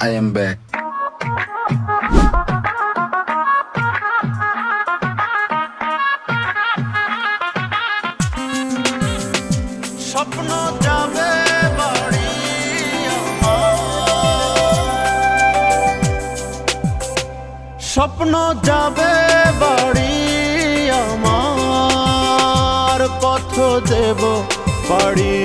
I am back. স্বপ্ন যাবে বাড়ি। স্বপ্ন যাবে বাড়ি আমার পথ দেব বাড়ি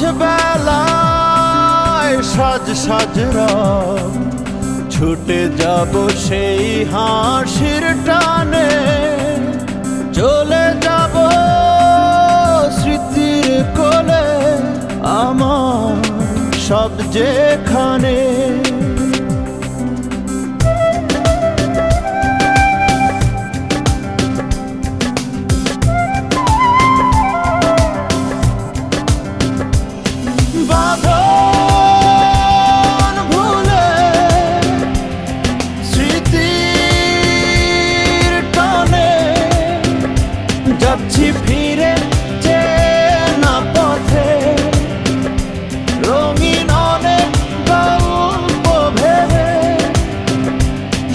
বেলায় সাজ সাজ রাত। ছুটে যাব সেই হাসির টানে। চলে যাব স্মৃতির কোলে। আমার সব যেখানে যাচ্ছি ফিরে, চেনা পথে। রঙিন অনেক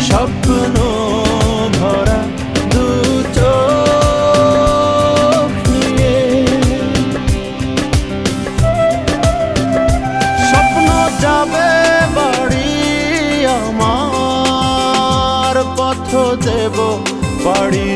স্বপ্ন ভরা দু নিয়ে। স্বপ্ন যাবে বাড়ি আমার, পথ দেব বাড়ি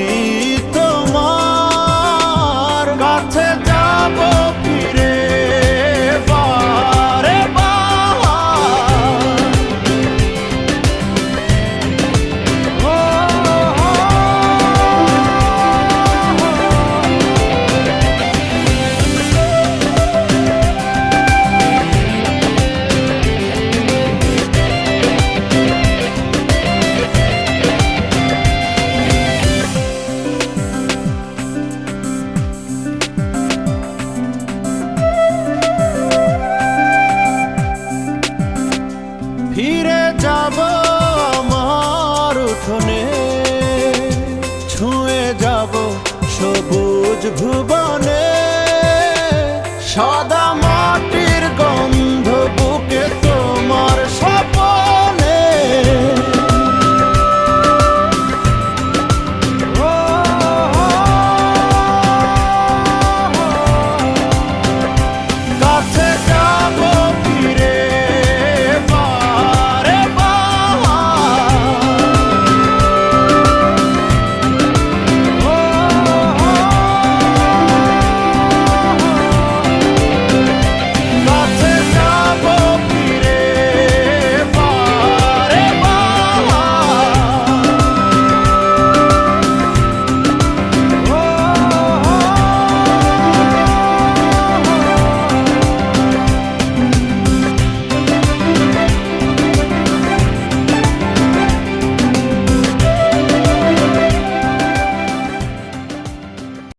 যাব আমার উঠোনে। ছুঁয়ে যাব সবুজ ভুবনে। সদা